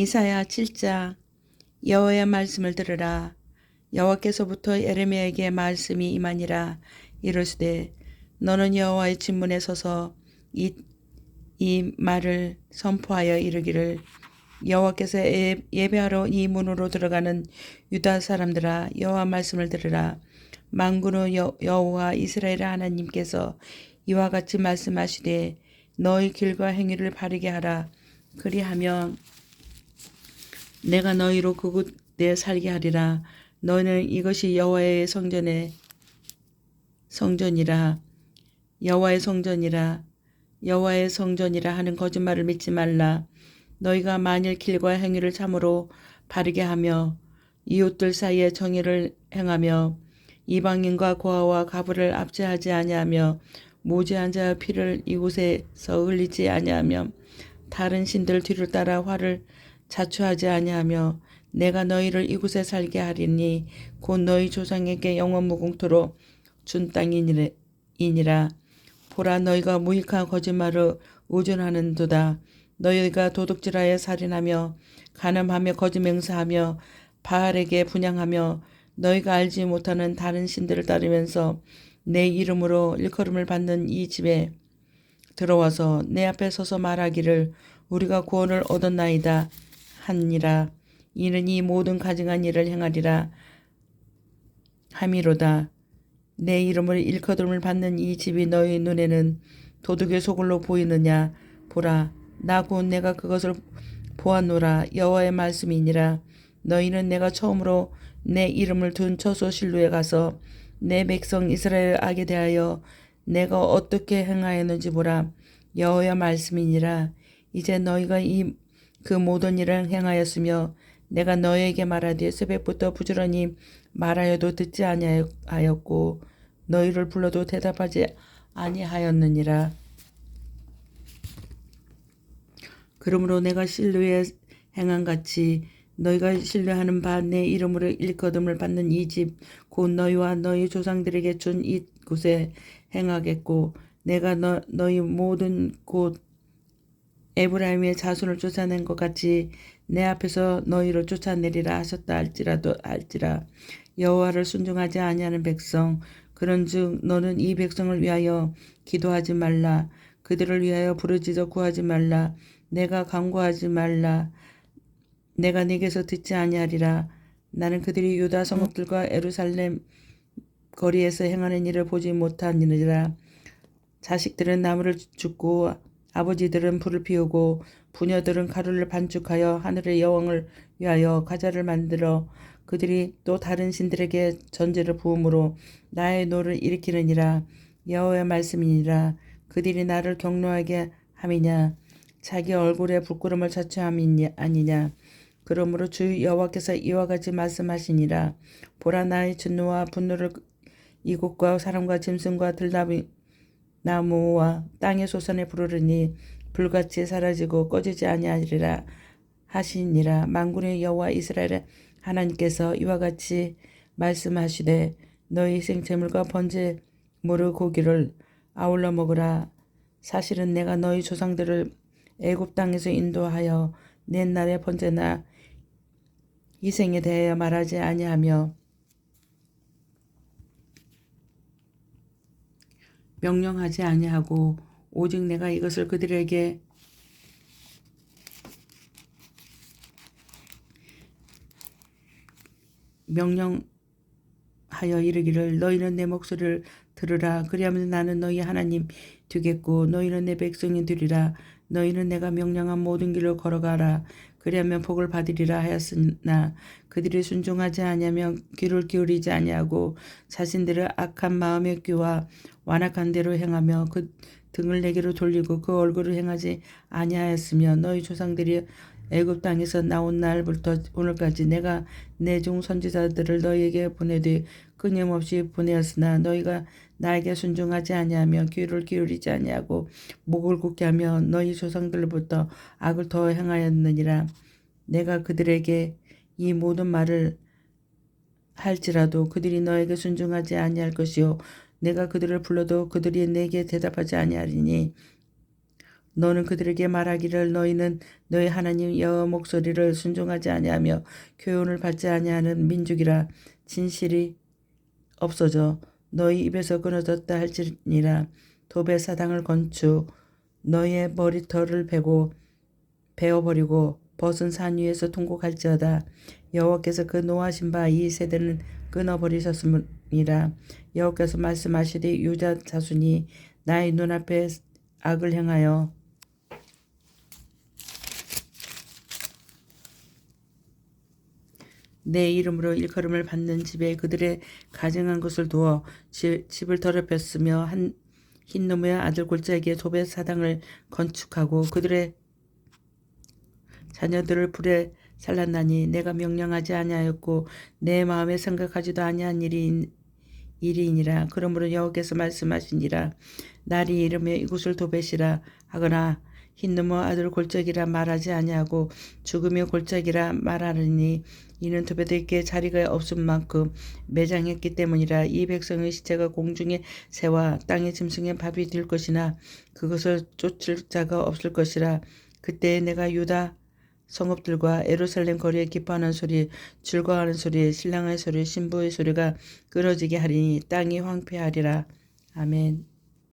이사야 7장 여호와의 말씀을 들으라. 여호와께서부터 에레미야에게 말씀이 임하니라. 이르시되 너는 여호와의 진문에 서서 이, 이 말을 선포하여 이르기를 여호와께서 예- 예배하러 이 문으로 들어가는 유다 사람들아 여호와 말씀을 들으라. 만군의 여- 여호와 이스라엘 하나님께서 이와 같이 말씀하시되 너희 길과 행위를 바르게 하라. 그리하면 내가 너희로 그곳에 살게 하리라. 너희는 이것이 여호와의 성전의 성전이라. 여호와의 성전이라. 여호와의 성전이라 하는 거짓말을 믿지 말라. 너희가 만일 길과 행위를 참으로 바르게 하며 이웃들 사이에 정의를 행하며 이방인과 고아와 가부를 압제하지 아니하며 모지한 자의 피를 이곳에서 흘리지 아니하며 다른 신들 뒤를 따라 화를 자초하지 아니하며 내가 너희를 이곳에 살게 하리니 곧 너희 조상에게 영원 무공토로 준 땅이니라. 보라 너희가 무익한 거짓말을 의존하는도다. 너희가 도둑질하여 살인하며 간음하며 거짓 맹세하며 바알에게 분양하며 너희가 알지 못하는 다른 신들을 따르면서 내 이름으로 일컬음을 받는 이 집에 들어와서 내 앞에 서서 말하기를 우리가 구원을 얻었나이다 하니라. 이는 이 모든 가증한 일을 행하리라. 함이로다. 내 이름을 일컬음을 받는 이 집이 너희 눈에는 도둑의 소굴로 보이느냐? 보라 나곧 내가 그것을 보았노라. 여호와의 말씀이니라. 너희는 내가 처음으로 내 이름을 둔 처소 실로에 가서 내 백성 이스라엘 악에 대하여 내가 어떻게 행하였는지 보라. 여호와의 말씀이니라. 이제 너희가 이 그 모든 일을 행하였으며 내가 너희에게 말하되 새벽부터 부지런히 말하여도 듣지 아니하였고 너희를 불러도 대답하지 아니하였느니라. 그러므로 내가 신뢰에 행한 같이 너희가 신뢰하는 바 내 이름으로 일거듬을 받는 이 집 곧 너희와 너희 조상들에게 준 이곳에 행하겠고 내가 너, 너희 모든 곳 에브라임의 자손을 쫓아낸 것 같이 내 앞에서 너희를 쫓아내리라 하셨다 할지라도 할지라. 여호와를 순종하지 아니하는 백성 그런즉 너는 이 백성을 위하여 기도하지 말라. 그들을 위하여 부르짖어 구하지 말라. 내가 간구하지 말라. 내가 네게서 듣지 아니하리라. 나는 그들이 유다 성읍들과 에루살렘 거리에서 행하는 일을 보지 못하니라. 자식들은 나무를 줍고 아버지들은 불을 피우고 부녀들은 가루를 반죽하여 하늘의 여왕을 위하여 과자를 만들어 그들이 또 다른 신들에게 전제를 부음으로 나의 노를 일으키느니라. 여호와의 말씀이니라. 그들이 나를 경노하게 함이냐? 자기 얼굴에 부끄러움을 자초함이 아니냐? 그러므로 주 여호와께서 이와 같이 말씀하시니라. 보라 나의 진노와 분노를 이곳과 사람과 짐승과 들나무 나무와 땅의 소선에 부르르니 불같이 사라지고 꺼지지 아니하리라 하시니라. 만군의 여호와 이스라엘의 하나님께서 이와 같이 말씀하시되 너희 생체물과 번제 모르 고기를 아울러 먹으라. 사실은 내가 너희 조상들을 애굽 땅에서 인도하여 옛날의 번제나 희생에 대하여 말하지 아니하며 명령하지 아니하고 오직 내가 이것을 그들에게 명령하여 이르기를 너희는 내 목소리를 들으라. 그리하면 나는 너희 하나님 되겠고 너희는 내 백성이 되리라. 너희는 내가 명령한 모든 길을 걸어가라. 그리하면 복을 받으리라 하였으나 그들이 순종하지 아니하면 귀를 기울이지 아니하고 자신들의 악한 마음의 귀와 완악한 대로 행하며 그 등을 내게로 돌리고 그 얼굴을 행하지 아니하였으며 너희 조상들이 애굽 땅에서 나온 날부터 오늘까지 내가 내 종 선지자들을 너희에게 보내되 끊임없이 보내었으나 너희가 나에게 순종하지 아니하며 귀를 기울이지 아니하고 목을 굳게 하며 너희 조상들로부터 악을 더 행하였느니라. 내가 그들에게 이 모든 말을 할지라도 그들이 너에게 순종하지 아니할 것이요. 내가 그들을 불러도 그들이 내게 대답하지 아니하리니 너는 그들에게 말하기를 너희는 너희 하나님 여호와 목소리를 순종하지 아니하며 교훈을 받지 아니하는 민족이라 진실이 없어져 너희 입에서 끊어졌다 할지니라. 도배 사당을 건축 너희의 머리털을 베고 베어버리고 벗은 산 위에서 통곡할지어다. 여호와께서 그 노하신 바 이 세대는 끊어버리셨음이라. 여호와께서 말씀하시되 유다 자손이 나의 눈앞에 악을 행하여 내 이름으로 일컬음을 받는 집에 그들의 가증한 것을 두어 집, 집을 더럽혔으며 한 흰놈의 아들 골짜기에 도배 사당을 건축하고 그들의 자녀들을 불에 살랐나니 내가 명령하지 아니하였고 내 마음에 생각하지도 아니한 일이 일이니라. 그러므로 여호께서 말씀하시니라. 날이 이르며 이곳을 도배시라 하거나 흰놈의 아들 골짜기라 말하지 아니하고 죽으며 골짜기라 말하느니 이는 도배들께 자리가 없은 만큼 매장했기 때문이라 이 백성의 시체가 공중의 새와 땅의 짐승의 밥이 될 것이나 그것을 쫓을 자가 없을 것이라 그때 내가 유다 성읍들과 에루살렘 거리에 기뻐하는 소리, 즐거워하는 소리, 신랑의 소리, 신부의 소리가 끊어지게 하리니 땅이 황폐하리라. 아멘.